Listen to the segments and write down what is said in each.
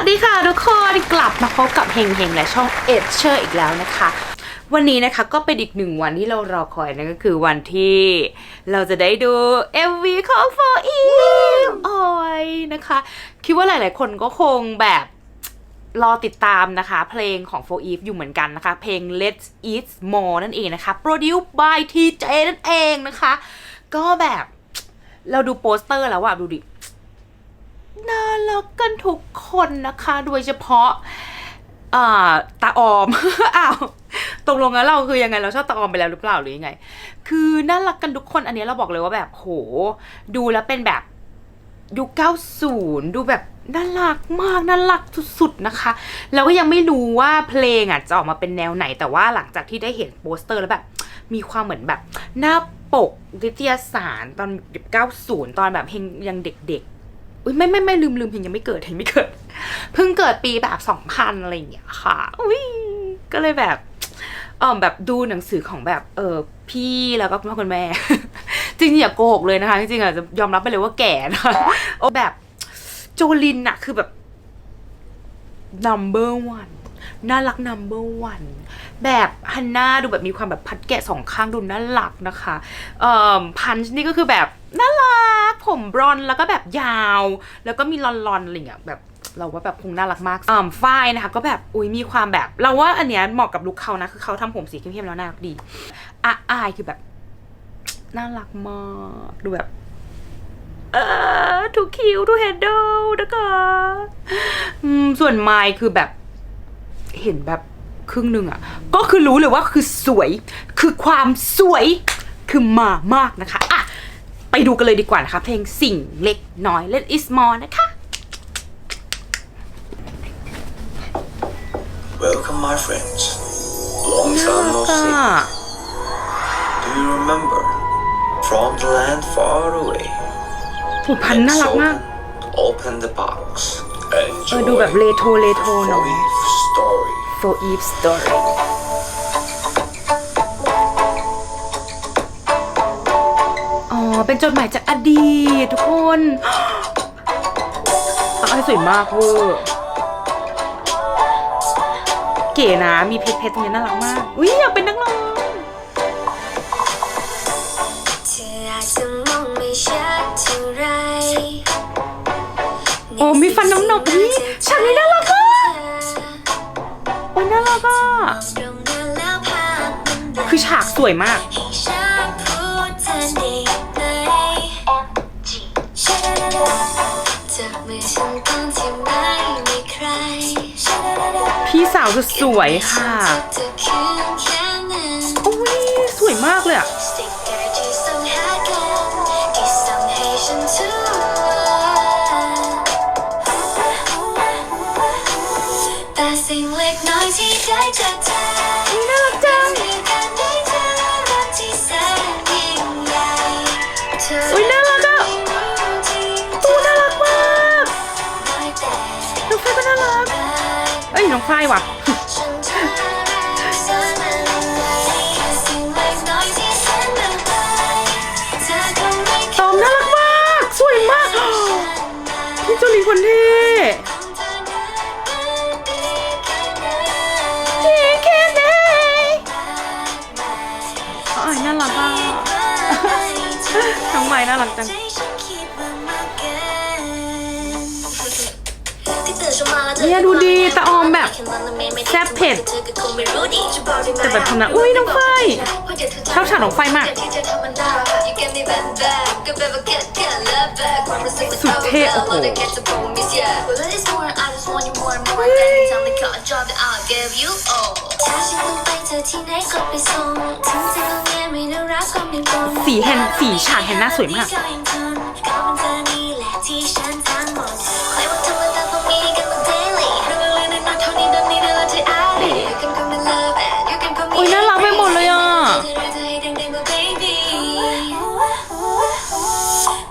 วัสดีค่ะทุกคนกลับมาพบกับเฮงเฮงและช่องเอชเชอร์อีกแล้วนะคะ วันนี้นะคะก็เป็นอีกหนึ่งวันที่เรารอคอยนั่นก็คือวันที่เราจะได้ดู MV ของ For Eve โอ้ยนะคะ คิดว่าหลายๆ คนก็คงแบบรอติดตามนะคะ เพลงของ For Eve อยู่เหมือนกันนะคะ เพลง Let's Eat More นั่นเองนะคะ Produced by TJ นั่นเองนะคะ ก็แบบเราดูโปสเตอร์แล้วอะดูดิ น่ารักกันทุกคนนะคะ โดยเฉพาะาตาออม อ้าวตกลงแล้วเราคือยังไงเราชอบตาออมไปแล้วหรือเปล่าหรือยังไง คือน่ารักกันทุกคนอันนี้เราบอกเลยว่าแบบโห ดูแล้วเป็นแบบยุค90 ดูแบบน่ารักมากน่ารักสุดๆนะคะแล้วก็ยังไม่รู้ว่าเพลงอะจะออกมาเป็นแนวไหนแต่ว่าหลังจากที่ได้เห็นโปสเตอร์แล้วแบบ มีความเหมือนแบบ หน้าปกวิทยาศาสตร์ตอน 90 ตอนแบบเพลงยังเด็กๆ อุ้ยไม่ไม่ไม่ลืมลืมเพลงยังไม่เกิดเพลงไม่เกิด เพิ่งเกิดปีแบบสองพันอะไรอย่างเงี้ยค่ะ อุ้ยก็เลยแบบเออแบบดูหนังสือของแบบเออพี่แล้วก็คุณพ่อคุณแม่ จริงๆอย่าโกหกเลยนะคะ จริงๆอะจะยอมรับไปเลยว่าแก่นะคะโอ้แบบโจลินอะคือแบบ number one น่ารัก number one แบบฮันน่าดูแบบมีความแบบพัดแกะสองข้างดูน่ารักนะคะเอ่อพันช์นี่ก็คือแบบน่ารัก ผมบรอนซ์แล้วก็แบบยาว แล้วก็มีลอนๆอะไรเงี้ยแบบเราว่าแบบคงน่ารักมากอ่าฝ้ายนะคะก็แบบอุ้ยมีความแบบ เราว่าอันเนี้ยเหมาะกับลุคเขานะคือเขาทำผมสีเข้มๆแล้วน่ารักดีอะอายคือแบบน่ารักมากดูแบบเออทูคิวทูเฮดเดิลนะคะอืมส่วนไมค์คือแบบเห็นแบบครึ่งหนึ่งอะ่ะ ก็คือรู้เลยว่าคือสวย คือความสวยคือมามากนะคะอะ ไปดูกันเลยดีกว่านะคะเพลงสิ่งเล็กน้อย Let It Small นะคะ Welcome, my friends. Long น่า time รั no กอะ see. Do you remember? From the land far away. ผูกพันน่ารักมาก open, open the box. เอ Enjoy อดูแบบเลโทรเลโทรหน่อย for Eve story. เป็นจดหมายจากอดีตทุกคนเอาให้สวยมากเวอร์เก๋นะมีเพชรเพชรตรงนี้น่ารักมาก อุ้ยอยากเป็นนักร้องเธออาจจะมองไม่ชัดเท่าไรโอ้มีฟันน้องๆอุ๊ยฉากนี้น่ารักอะโอ้ยน่ารักอะตรงนั้นแล้วภาพมันเดินคือฉากสวยมาก พี่สาวสุดสวยค่ะอคืนแค่นั้นโอ้ย สวยมากเลยอะแต่สิ่งเล็กน้อยที่ได้จากเธอน่ารักจังอุ้ยน่า คงไม่ตอมน่ารักมาก สวยมาก พี่จุลินคนเท่เท่แค่ไหนอ๋อน่ารักอะน้องไม้น่ารักจัง เนี่ยดูดีตาออมแบบแซ่บเผ็ดแต่แบบทำนะอุ๊ยน้องฝ้ายชอบฉากน้องฝ้ายมาก สุดเท่โอ้โหถ้าฉันต้องไปเจอที่ไหนก็ไปส่งถึงจะต้องเรียนไม่น่ารักก็ไม่ต้องสีแฮนสีฉากแฮนน่าสวยมาก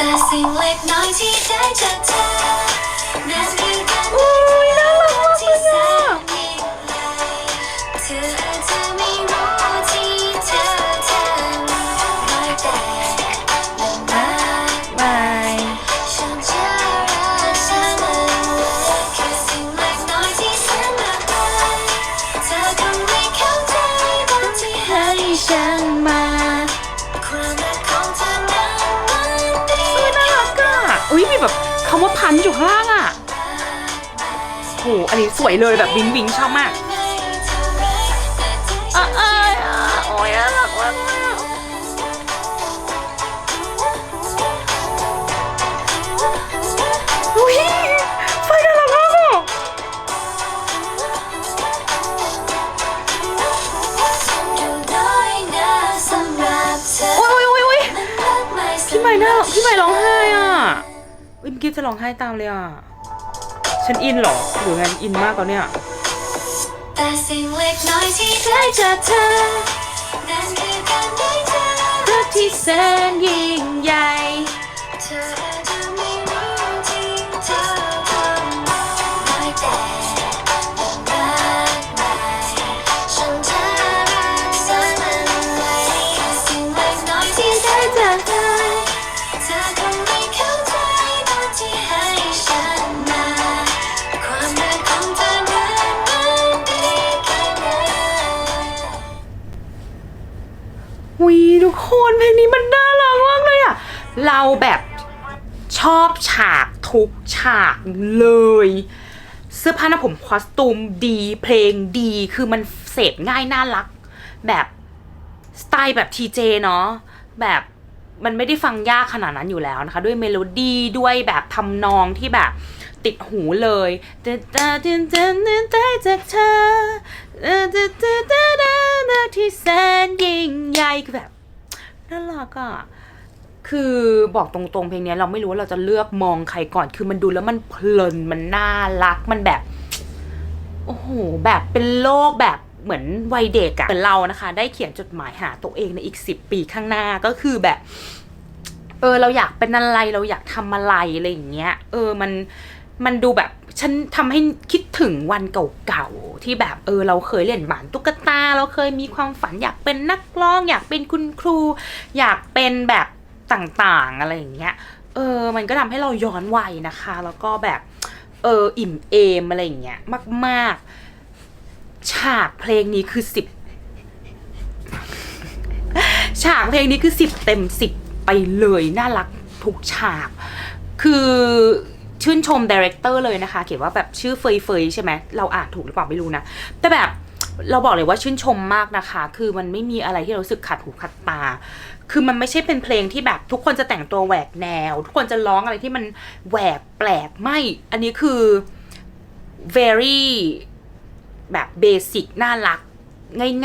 แต่โอ้ยน่ารักมากเลย อยู่ข้างล่างอะโหอันนี้สวยเลยแบบวิงวิงชอบมากอะอะอะโอ้ยน่ารักมากอุ้ยไฟน่ารักมากอะโอ้ยโอ้ยโอ้ยมันมากมายพี่ใหม่น่าพี่ใหม่ร้องไห้ อะอุ้ยกิฟจะร้องไห้ตามเลยอะ ฉันอินเหรอหรือไงอินมากกว่าเนี่ย แต่สิ่งเล็กน้อยที่ได้จากเธอนั้นคือการได้เจอรักที่แสนยิ่งใหญ่ ทุกคนเพลงนี้มันน่ารักมากเลยอะเราแบบชอบฉากทุกฉากเลย เสื้อผ้าหน้าผมคอสตูมดีเพลงดีคือมันเสพง่ายน่ารัก แบบสไตล์แบบทีเจเนาะแบบมันไม่ได้ฟังยากขนาดนั้นอยู่แล้วนะคะ ด้วยเมโลดี้ด้วยแบบทำนองที่แบบติดหูเลยแต่แต่แต่แต่แต่จากเธอากอะคือบอกตรงๆเพลงนี้เราไม่รู้ว่าเราจะเลือกมองใครก่อน คือมันดูแล้วมันเพลินมันน่ารักมันแบบ โอ้โหแบบเป็นโลกแบบเหมือนวัยเด็กอะเหมือนเรานะคะ ได้เขียนจดหมายหาตัวเองในอีกสิบปีข้างหน้าก็คือแบบ เออ เราอยากเป็นอะไรเราอยากทำอะไรอะไรอย่างเงี้ย เออมัน มันดูแบบฉันทำให้คิดถึงวันเก่าๆที่แบบเออเราเคยเล่นหมานตุ๊กตา เราเคยมีความฝันอยากเป็นนักร้อง อยากเป็นคุณครู อยากเป็นแบบต่างๆอะไรอย่างเงี้ยเออมันก็ทำให้เราย้อนวัยนะคะ แล้วก็แบบเอออิ่มเอมอะไรอย่างเงี้ยมากๆ ฉากเพลงนี้คือสิบฉากเพลงนี้คือสิบเต็มสิบไปเลยน่ารักทุกฉาก คือ ชื่นชมดีเรคเตอร์เลยนะคะ เขียนว่าแบบชื่อเฟยเฟยใช่ไหมเราอ่านถูกหรือเปล่าไม่รู้นะ แต่แบบเราบอกเลยว่าชื่นชมมากนะคะ คือมันไม่มีอะไรที่เราสึกขัดหูขัดตา คือมันไม่ใช่เป็นเพลงที่แบบทุกคนจะแต่งตัวแหวกแนว ทุกคนจะร้องอะไรที่มันแหวกแปลกไม่ อันนี้คือ very แบบเบสิกน่ารัก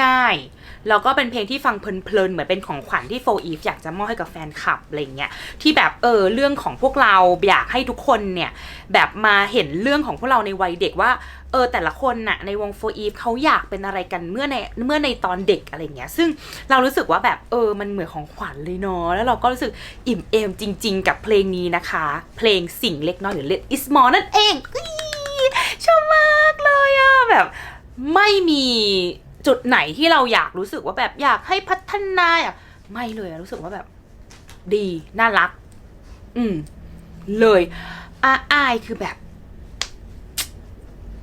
ง่ายๆ แล้วก็เป็นเพลงที่ฟังเพลินๆ เหมือนเป็นของขวัญที่โฟอีฟอยากจะมอบให้กับแฟนคลับอะไรเงี้ยที่แบบเออเรื่องของพวกเราอยากให้ทุกคนเนี่ยแบบมาเห็นเรื่องของพวกเราในวัยเด็กว่าเออแต่ละคนน่ะในวงโฟอีฟเขาอยากเป็นอะไรกันเมื่อในเมื่อในตอนเด็กอะไรเงี้ยซึ่งเรารู้สึกว่าแบบเออมันเหมือนของขวัญเลยเนาะแล้วเราก็รู้สึกอิ่มเอมจริง ๆ กับเพลงนี้นะคะ เพลงสิ่งเล็กน้อยหรือ Let Is Small นั่นเองชอบมากเลยอะแบบไม่มี จุดไหนที่เราอยากรู้สึกว่าแบบอยากให้พัฒนาอะไม่เลยรู้สึกว่าแบบ ดี น่ารัก อืม เลยอาอายคือแบบ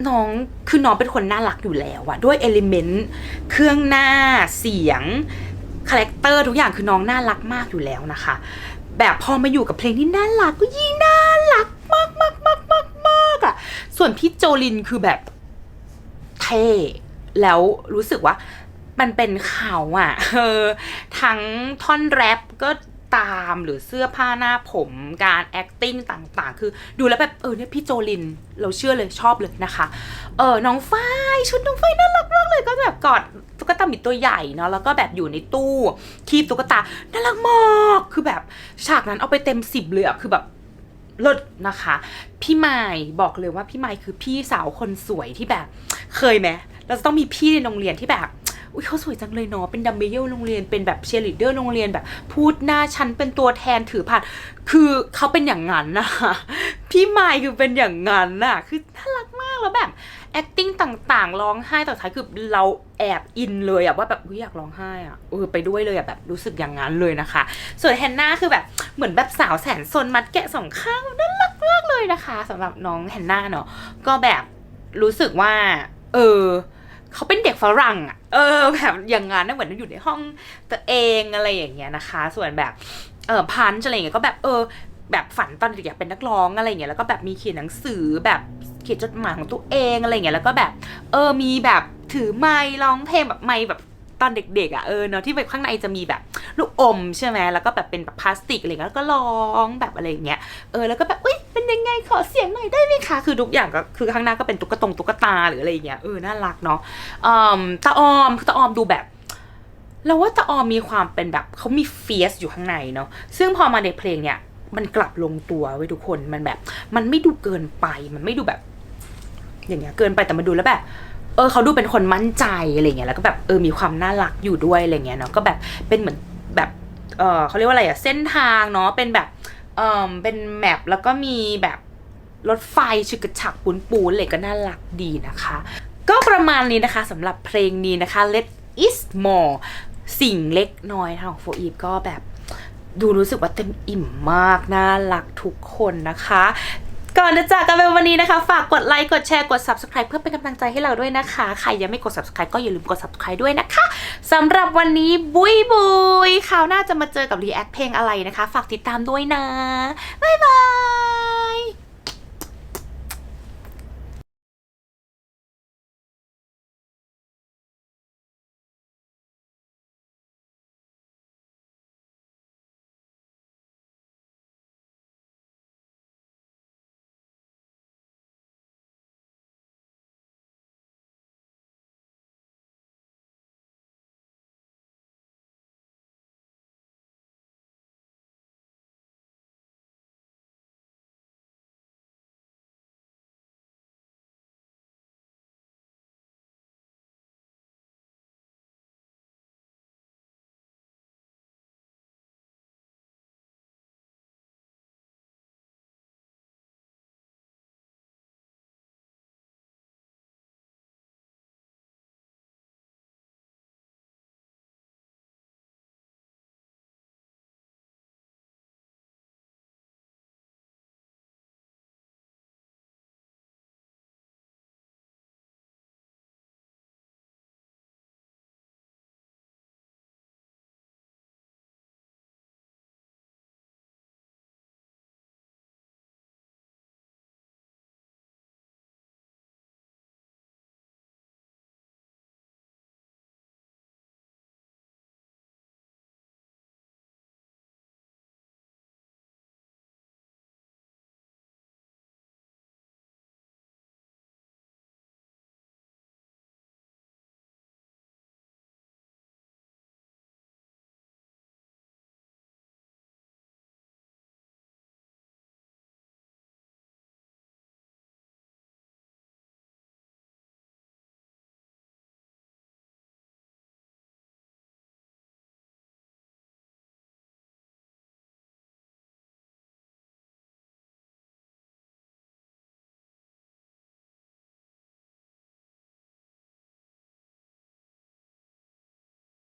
น้องคือน้องเป็นคนน่ารักอยู่แล้วอะด้วยเอลิเมนต์เครื่องหน้าเสียงคาแรคเตอร์ทุกอย่างคือน้องน่ารักมากอยู่แล้วนะคะ แบบพอมาอยู่กับเพลงที่น่ารักก็ยิ่งน่ารักมากมากมากมากมากอะส่วนพี่โจลินคือแบบ เท่ แล้วรู้สึกว่ามันเป็นเขาอะเออทั้งท่อนแรปก็ตามหรือเสื้อผ้าหน้าผมการ acting ต่างๆ คือดูแล้วแบบเออเนี่ยพี่โจลิน เราเชื่อเลยชอบเลยนะคะ เออน้องฝ้ายชุดน้องฝ้ายน่ารักมากเลยก็แบบกอดตุ๊กตาหมีตัวใหญ่เนาะแล้วก็แบบอยู่ในตู้คีบตุ๊กตาน่ารักมากคือแบบฉากนั้นเอาไปเต็มสิบเลยอะคือแบบเลิศนะคะ พี่ไมายบอกเลยว่าพี่ไมายคือพี่สาวคนสวยที่แบบ เคยไหม เราจะต้องมีพี่ในโรงเรียนที่แบบอุ้ยเขาสวยจังเลยเนาะเป็นดัมเบลโรงเรียนเป็นแบบเชียร์ลีดเดอร์โรงเรียนแบบ พูดหน้าชั้นเป็นตัวแทนถือผ่านคือเขาเป็นอย่างนั้นนะคะพี่ไมายคือเป็นอย่างนั้นน่ะคือน่ารักมากแล้วแบบ acting ต่างๆ ร้องไห้ต่อท้ายคือเราแอบอินเลยอะว่าแบบอยากร้องไห้อะเออไปด้วยเลยอะแบบรู้สึกอย่างนั้นเลยนะคะ ส่วนแฮนนาคือแบบเหมือนแบบสาวแสนซนมัดแกะสองข้างน่ารักมากเลยนะคะสำหรับน้องแฮนนาเนาะก็แบบรู้สึกว่า เออเขาเป็นเด็กฝรั่งอะเออแบบอย่างงั้นนเหมือนอยู่ในห้องตัวเองอะไรอย่างเงี้ยนะคะ ส่วนแบบเออพันอะไรอย่างเงี้ยก็แบบเออแบบฝันตอนเด็กอยากเป็นนักร้องอะไรเงี้ยแล้วก็แบบมีเขียนหนังสือแบบเขียนจดหมายของตัวเองอะไรเงี้ยแล้วก็แบบเออมีแบบถือไมค์ร้องเพลงแบบไมค์แบบตอนเด็กๆอะเออเนาะที่แบบข้างในจะมีแบบลูกอมใช่ไหมแล้วก็แบบเป็นแบบพลาสติกอะไรเงี้ยแล้วก็ร้องแบบอะไรเงี้ยเออแล้วก็แบบอุ้ย เป็นยังไงขอเสียงหน่อยได้ไหมคะคือทุกอย่างก็คือข้างหน้าก็เป็นตุ๊กตงตุ๊กตาหรืออะไรอย่างเงี้ยเออน่ารักเนาะอืมตาออมตาออมดูแบบเราว่าตาออมมีความเป็นแบบเขามีเฟียสอยู่ข้างในเนาะซึ่งพอมาในเพลงเนี่ย มันกลับลงตัวไว้ทุกคนมันแบบ มันไม่ดูเกินไป มันไม่ดูแบบ อย่างเงี้ยเกินไปแต่มันดูแล้วแบบเออเขาดูเป็นคนมั่นใจอะไรเงี้ยแล้วก็แบบเออมีความน่ารักอยู่ด้วยอะไรเงี้ยเนาะก็แบบเป็นเหมือนแบบเออเขาเรียกว่าอะไรอะเส้นทางเนาะเป็นแบบ เอ่อเป็นแมปแล้วก็มีแบบรถไฟฉุกกระฉักปูนปูนเลยก็น่ารักดีนะคะ ก็ประมาณนี้นะคะสำหรับเพลงนี้นะคะ Let is more สิ่งเล็กน้อยของโฟอีฟก็แบบดูรู้สึกว่าเต็มอิ่มมาก น่ารักทุกคนนะคะ ก่อนจะจากกันไปวันนี้นะคะ ฝากกดไลค์กดแชร์กด subscribe เพื่อเป็นกำลังใจให้เราด้วยนะคะ ใครยังไม่กด subscribe ก็อย่าลืมกด subscribe ด้วยนะคะสำหรับวันนี้บุยบุยคราวหน้าจะมาเจอกับ react เพลงอะไรนะคะ ฝากติดตามด้วยนะบ๊ายบาย